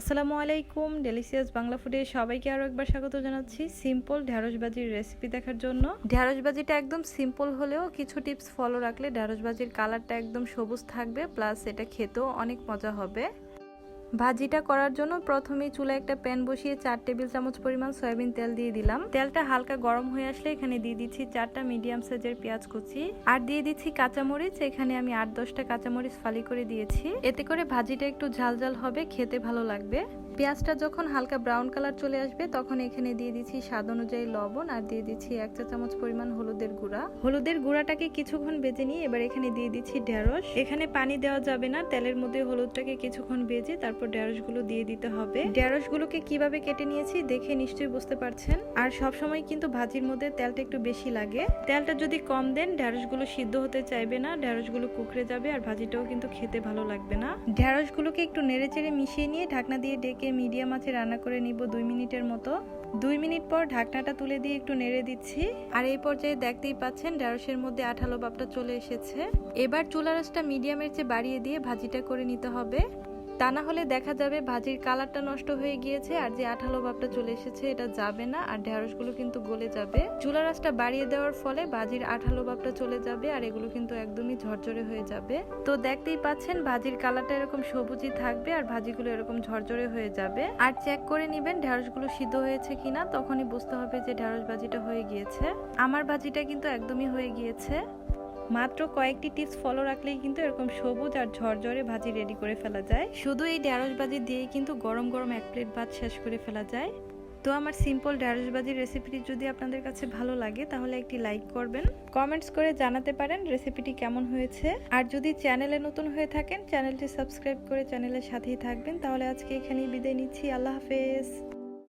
আসসালামু আলাইকুম ডেলিসিয়াস বাংলা ফুডে সবাইকে আরও একবার স্বাগত জানাচ্ছি সিম্পল ঢ্যাঁড়সবাজির রেসিপি দেখার জন্য। ঢ্যাঁড়সবাজিটা একদম সিম্পল হলেও কিছু টিপস ফলো রাখলে ঢ্যাঁড়সবাজির কালারটা একদম সবুজ থাকবে প্লাস এটা খেতেও অনেক মজা হবে। ভাজিটা করার জন্য প্রথমে চুলায় একটা প্যান বসিয়ে চার টেবিল চামচ পরিমাণ সয়াবিন তেল দিয়ে দিলাম। তেলটা হালকা গরম হয়ে আসলে এখানে দিয়ে দিচ্ছি চারটা মিডিয়াম সাইজের পেঁয়াজ কুচি। আর দিয়ে দিচ্ছি কাঁচামরিচ, এখানে আমি আট দশটা কাঁচামরিচ ফালি করে দিয়েছি। এতে করে ভাজিটা একটু ঝাল ঝাল হবে, খেতে ভালো লাগবে। পেঁয়াজটা যখন হালকা ব্রাউন কালার চলে আসবে, তখন এখানে দিয়ে দিচ্ছি স্বাদ অনুযায়ী লবণ আর দিয়ে দিচ্ছি এক চা চামচ পরিমাণ হলুদের গুঁড়া। হলুদের গুঁড়াটাকে কিছুক্ষণ বেজে নিয়ে এবার এখানে দিয়ে দিচ্ছি ঢেঁড়স। এখানে পানি দেওয়া যাবে না, তেলের মধ্যে হলুদটাকে কিছুক্ষণ বেজে তারপর ঢেঁড়সগুলো দিয়ে দিতে হবে। ঢেঁড়সগুলোকে কীভাবে কেটে নিয়েছি দেখে নিশ্চয়ই বুঝতে পারছেন। আর সব সময় কিন্তু ভাজির মধ্যে তেলটা একটু বেশি লাগে। তেলটা যদি কম দেন, ঢেঁড়সগুলো সিদ্ধ হতে চাইবে না, ঢেঁড়সগুলো কুকড়ে যাবে আর ভাজিটাও কিন্তু খেতে ভালো লাগবে না। ঢেঁড়সগুলোকে একটু নেড়ে চেড়ে মিশিয়ে নিয়ে ঢাকনা দিয়ে ডেকে মিডিয়াম আছে রান্না করে নিব দুই মিনিটের মতো। দুই মিনিট পর ঢাকনাটা তুলে দিয়ে একটু নেড়ে দিচ্ছি। আর এই পর্যায়ে দেখতেই পাচ্ছেন ঢেঁড়সের মধ্যে আঠালো বাপটা চলে এসেছে। এবার চুলারসটা মিডিয়ামের চেয়ে বাড়িয়ে দিয়ে ভাজিটা করে নিতে হবে। তা না হলে দেখা যাবে ভাজির কালারটা নষ্ট হয়ে গিয়েছে আর যে আঠালো ভাবটা চলে এসেছে, এটা যাবে না। আর ঢেঁড়সগুলো কিন্তু গলে যাবে। চুলা রাসটা বাড়িয়ে দেওয়ার ফলে ভাজির আঠালো ভাবটা চলে যাবে আর এগুলো কিন্তু একদমই ঝরঝরে হয়ে যাবে। তো দেখতেই পাচ্ছেন, ভাজির কালারটা এরকম সবুজই থাকবে আর ভাজিগুলো এরকম ঝরঝরে হয়ে যাবে। আর চেক করে নেবেন ঢেঁড়সগুলো সিদ্ধ হয়েছে কিনা, তখনই বুঝতে হবে যে ঢেঁড়স ভাজিটা হয়ে গিয়েছে। আমার ভাজিটা কিন্তু একদমই হয়ে গিয়েছে। মাত্র কয়েকটি টিপস ফলো রাখলেই কিন্তু এরকম সবুজ আর ঝরঝরে ভাজি রেডি করে ফেলা যায়। শুধু এই ঢ্যাঁড়স ভাজি দিয়েই কিন্তু গরম গরম এক প্লেট ভাত শেষ করে ফেলা যায়। তো আমার সিম্পল ঢ্যাঁড়স ভাজির রেসিপিটি যদি আপনাদের কাছে ভালো লাগে, তাহলে একটি লাইক করবেন। কমেন্টস করে জানাতে পারেন রেসিপিটি কেমন হয়েছে। আর যদি চ্যানেলে নতুন হয়ে থাকেন চ্যানেলটি সাবস্ক্রাইব করে চ্যানেলের সাথেই থাকবেন। তাহলে আজকে এখানেই বিদায় নিচ্ছি। আল্লাহ হাফেজ।